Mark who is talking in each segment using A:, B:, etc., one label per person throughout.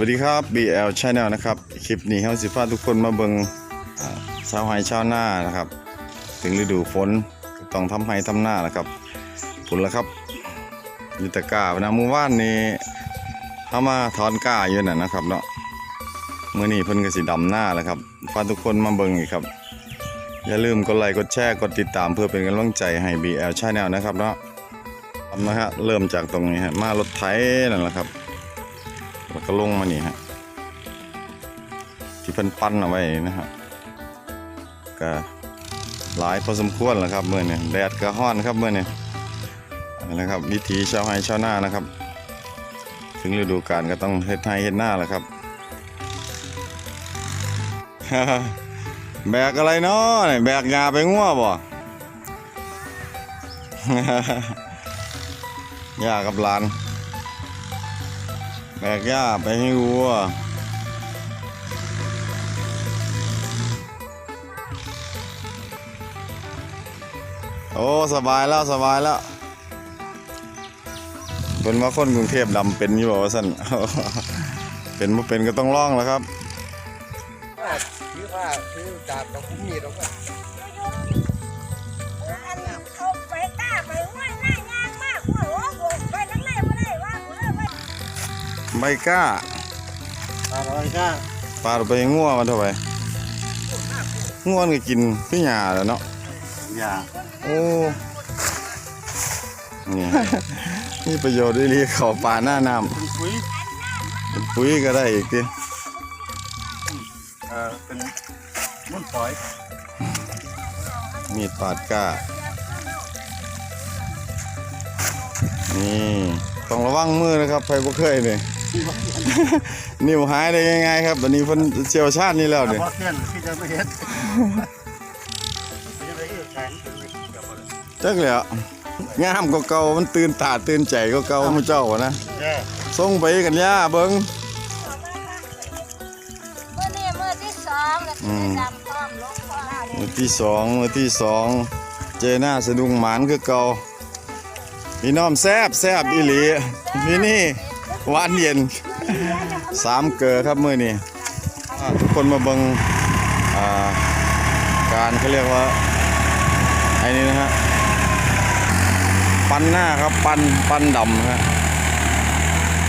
A: วัสดีครับ BL Channel นะครับ คลิปนี้เฮาสิพาทุกคนมาเบิงชาวไร่ชาวนานะครับ ถึงฤดูฝนต้องทำไร่ทำนานะครับผลแล้วครับยุตะกร้านะเมื่อวานนี้เฮามาถอนก้าอยู่น่ะนะครับเนาะมื้อนี้เพิ่นก็สิดำหน้าแล้วครับพาทุกคนมาเบิงอีกครับ อย่าลืมกดไลค์กดแชร์กดติดตามเพื่อเป็นกำลังใจให้ BL Channel นะครับเนาะทำนะฮะเริ่มจากตรงนี้ฮะมารถไถนั่นแหละครับ ก็ลงมานี่ฮะที่เพิ่นปั้นเอาไว้นะฮะก็หลายพอสมควรแล้วครับเมื่อนี้แดดก็ร้อนครับเมื่อนี้นะครับวิถีชาวไร่ชาวนานะครับ ถึงฤดูกาลก็ต้องเฮ็ดไร่เฮ็ดนาแหละครับ แบกอะไรเนาะแบกงาไปงัวบ่ยากับหลาน แบกหญ้าไปให้วัวโอ้สบายแล้วสบายแล้วเป็นว่าคนกรุงเทพดำเป็นอยู่บ่ว่าสั่นเป็นบ่เป็นก็ต้องร้องแล้วครับ
B: ว่าถือว่าถือดาบกับคุ้มมีดออกมา
C: ใบ
A: กล้า
B: ตาลอยก้า
A: ปาดไปให้งัวมันเท่าไหร่งัวมันก็กินพี่หญ้าแหล้วเนาะ
B: อย่า
A: โอ้นี่มีประโยชน์ด้วยลีเขาป่าหน้าน้
B: เป็นปุ๋ยำ
A: เป็นปุ๋ยก็ได้อีกที
B: เอ่อเป็นมุ่นฝอย
A: มีดปาดก้า นี่ ต้องระวังมือนะครับไฟบ่เคยนี่ นิ้วหายได้ง่ายๆครับอันนี้เพิ่นเชี่ยวชาญนี่แล้ว
B: แต่
A: นี่
B: พอเพื่อนที่จะไม่เห็นจะไปเอื้อแขนเป็นไม่เกี่ยวกับ
A: จักแล้วงามกว่าเก่ามันตื่นตาตื่นใจกว่าเก่าหมู่เจ้าอะนะ
B: แย่
A: ส่งไปกันย่าเบิ่ง
C: เมื่อนี้เมื่อที่สองแล้วก็ดำพร้อมลงพร้อม
A: มือที่สองมือที่สองเจน่าสะดุงหมานคือเก่าพี่น้อมแซบแซบอีหลีนี่นี่ หวานเย็นสามเกลือครับมื้อนี้อ่ทุกคนมาเบิงการเขาเรียกว่าไอ้นี่นะฮะปั้นหน้าครับปั้นปั้นดำนะฮะ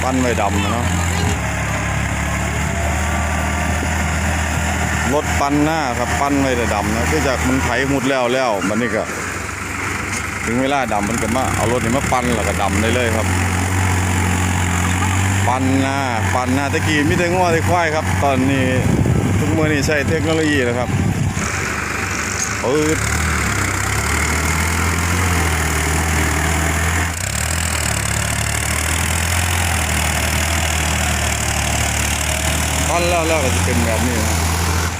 A: ปั้นไว้ดำนะเนาะรถปั้นหน้าครับปั้นไว้แต่ดำนะคือจากมันไถหมุดแล้วแล้วมันนี่ก็ถึงเวลาดำมันก็มาเอารถนี่มาปั้นแล้วก็ดำได้เลยครับ ปั้นนาปั้นนาตะกี้มีแต่ง้อแต่ควายครับ ตอนนี้ทุกมือนี่ใช้เทคโนโลยีแล้วครับปืดปั้นแล้วแล้วก็จะเป็นแบบนี้นะ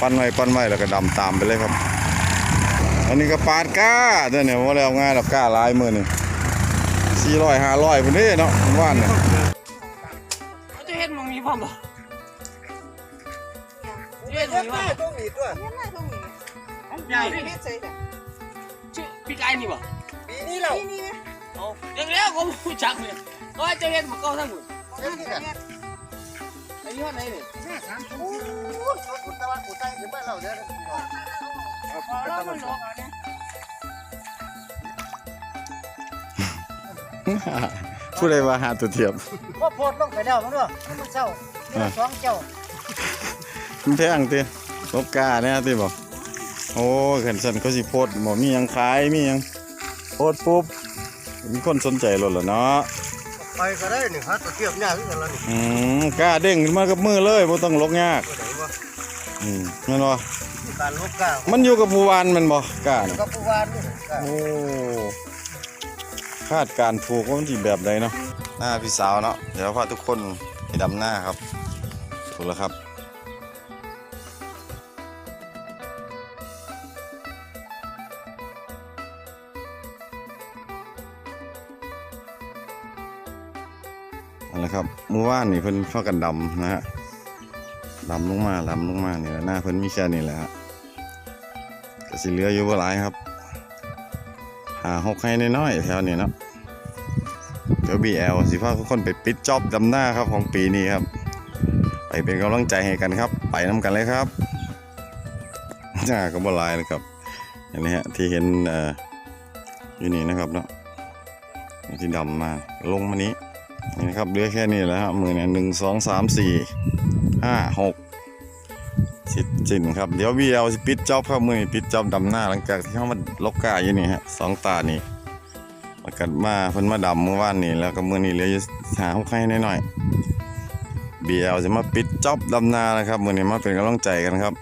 A: ปั้นไว้ปั้นไว้แล้วก็ดำตามไปเลยครับ อันนี้ก็ปาดก้าเดี๋ยเนี่ยว่าแล้วง่ายหรอกก้าลายมือนี่สี่ร้อยห้าร้อยพุ่นนี่เนาะว่านเนี่ย
D: จะเห็นมึงมีพ่อบ่เห็น
B: เย
D: มึ
B: อะ
D: งมี
B: มา
D: พ่อก
B: ต้องมีด้วย
C: เห็นไหมตรงนี้
D: ใหญ่
C: เฮ็ดเฉยแต่
D: ชื่อพี่กายนี่บ่
B: ปีนี้เรา
C: ที่ นี่นะ
D: เอาเด็กแล้วผมรู้จักเนี่ยก็จะเห็นมันก็ทั้งหมด
B: เล่นกัน
D: ไอ้ยี่ห้อไหนเนี่ย
B: โอ้ยขุดตะวันขุดใต้ถึงบ้านเราเด้อ
C: พอแล้วมันลงเอาเนี่ย
A: ผู้ใดว่าหาตัวเทียบ
B: ก็โพดลงไปแล้วมั้งเนาะมันเศร้านี่สองเจ้า
A: มันแพงติลบกาเนี่ยติบอกโอ้ขันสันเขาสิโพดบอกมีหยังขายมีหยังโพดปุ๊บมีคนสนใจรถแล้วเนาะ
B: ไปก็ได้หนึ่งฮะตัวเทียบยากขึ้นกันแล้วนี่
A: อืมกล้าเด้งขึ้นมากับมือเลยบ่ต้องลกยาก
B: ตัวไหนวะ
A: อืมแม่นบ่
B: การลบก้าว
A: มันอยู่กับผู้วานแมันบ่กล้าน่ะ
B: กับผู้วานนี่ก้าว
A: โอ้ คาดการณ์ถูกว่ามันสิแบบใดเนาะหน้าพี่สาวเนาะเดี๋ยวพาทุกคนไปดำหน้าครับถูกแล้วครับนั่นแหละครับเมื่อวานนี่เพิ่นพากันดำนะฮะดำลงมาดำลงมานี่แหละหน้าเพิ่นมีแค่นี้แหละฮะก็สิเหลืออยู่บ่หลายครับ หาหกให้น้อยๆแถวนี้เนาะเดี๋ยวบีแอลสิพาทุกคนไปปิดจอบดำหน้าครับของปีนี้ครับ ไปเป็นกำลังใจให้กันครับ ไปน้ำกันเลยครับจ้าก็บลายนะครับอันนี้ฮะที่เห็นอ่ออยู่นี่นะครับเนาะที่ดำมาลงมานี้นี่นะครับเหลือแค่นี้แล้วฮะมือเนี่ยหนึ่งสองสามสี่ห้าหก สิจินครับ เดี๋ยววีเอาสิปิดจ็อบครับมือปิดจ็อบดำหน้าหลังจากที่เขามาลกกาอยู่นี่ฮะสองตานี่มากัดมาเพิ่นมาดำเมื่อวานนี่แล้วก็มือนี่เหลืออยู่หาหกไข่หน่อยๆ BL จะมาปิดจ็อบดำนานะครับมือนี้มาเป็นกำลังใจกันครับ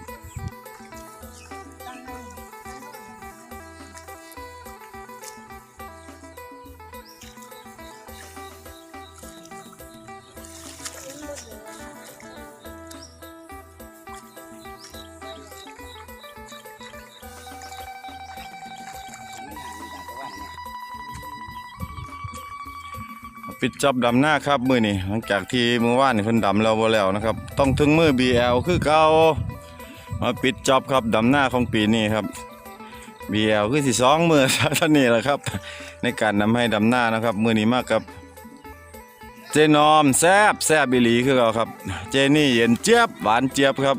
A: ปิดจ็อบดำหน้าครับมือนี่หลังจากที่เมื่อวานนี่เพิ่นดำแล้วบ่แล้วนะครับ ต้องถึงมือ BL คือเก่ามาปิดจ็อบครับดำหน้าของปีนี้ครับ BL คือสิสองมือท่านนี้แหละครับ ในการนำให้ดำหน้านะครับ มือนี้มากกับ เจนอมแซบแซบบิลีคือเราครับ เจนี่เย็นเจี๊ยบหวานเจี๊ยบครับ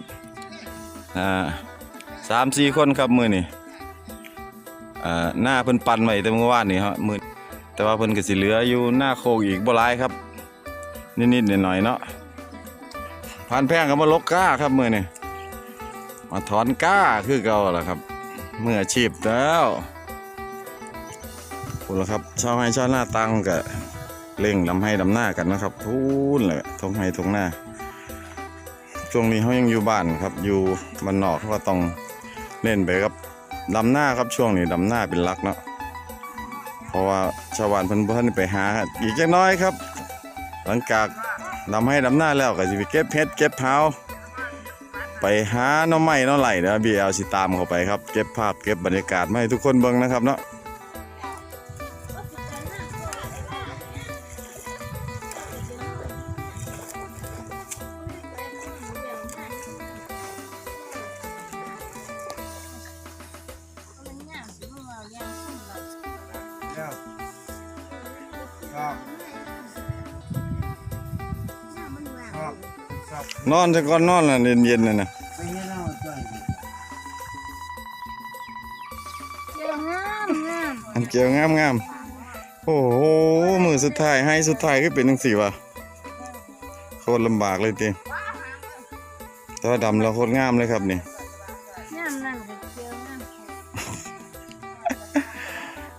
A: อ่าสามสี่คนครับมือนี่อ่าหน้าเพิ่นปันไว้แต่เมื่อวานนี่ฮะมือ แต่ว่าเพิ่นก็สิเหลืออยู่หน้าโคกอีกบ่หลายครับ นิดๆหน่อยๆเนาะผ่านแพงก็มาลกก้าครับมือนี่มาถอนก้าคือเก่าล่ะครับเมืออชีพแล้วพูดแล้วครับชาวไร่ชาวนาตังก็เร่งดำให้ดำหน้ากันนะครับพูนเลยทงให้ทงหน้า ช่วงนี้เขายังอยู่บ้านครับ อยู่บ้านนอกเขาก็ต้องเล่นไปครับดำหน้าครับช่วงนี้ดำหน้าเป็นหลักเนาะ เพราะว่าชาวบ้านเพิ่นบ่ทันไปหา อีกจักน้อยครับ หลังจากดำให้ดำหน้าแล้วก็สิไปเก็บเพชรเก็บเผาไปหาน้อไม้น้อไหลเด้อลสิตามเข้าไปครับ เก็บภาพเก็บบรรยากาศมาให้ทุกคนเบิ่งนะครับเนาะ นอนซะก่อนนอนน่ะเย็นๆน่ะนะ
C: เจ้างามงาม
A: อันเกียวงามๆโอ้โหมือสุดท้ายให้สุดท้ายคือเป็นจังซี่วะโคตรลำบากเลยติแต่ว่าดำแล้วโคตรงามเลยครับนี่
C: งามนั่นก็เจ้างาม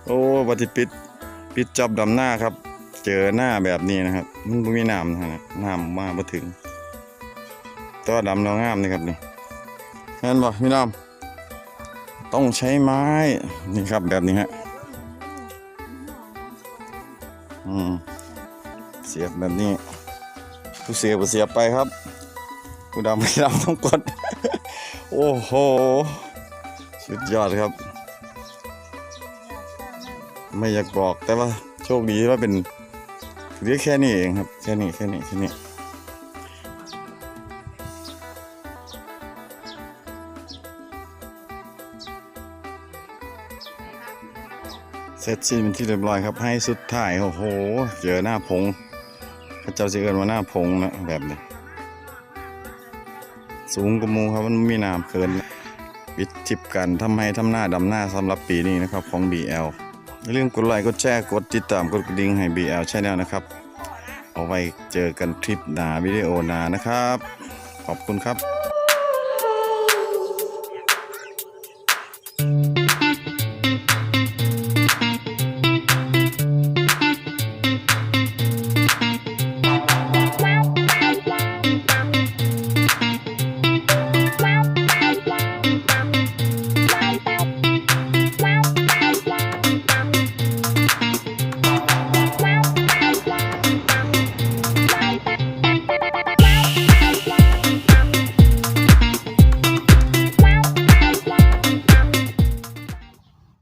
A: โอ้ปฏิปิด ปิดจอบดำหน้าครับ เจอหน้าแบบนี้นะครับ มันบ่มีน้ำนะน้ำมาบ่ถึงตัวดำเรางามนี่ครับนี่เห็นบ่พี่น้ำต้องใช้ไม้นี่ครับแบบนี้ฮะอืมเสียบแบบนี้ผู้เสียบก็เสียบไปครับผู้ดำไม่ดำต้องกด โอ้โหสุดยอดครับ ไม่อยากบอกแต่ว่าโชคดีว่าเป็น เหลือแค่นี้เองครับ แค่นี้แค่นี้แค่นี้เสร็จสิ้นเป็นที่เรียบร้อยครับ ให้สุดท้ายโอ้โหเจอหน้าพงพระเจ้าสิเอินว่าหน้าพงนะแบบนี้ สูงกว่าหมูครับมันมีน้ำเกินปิดทิปกันทำให้ทำหน้าดำหน้าสำหรับปีนี้นะครับของ BL อย่าลืมกดไลค์กดแชร์กดติดตามกดกระดิ่งให้ BL Channel นะครับ เอาไว้เจอกันทริปหนาวิดีโอหนานะครับ ขอบคุณครับ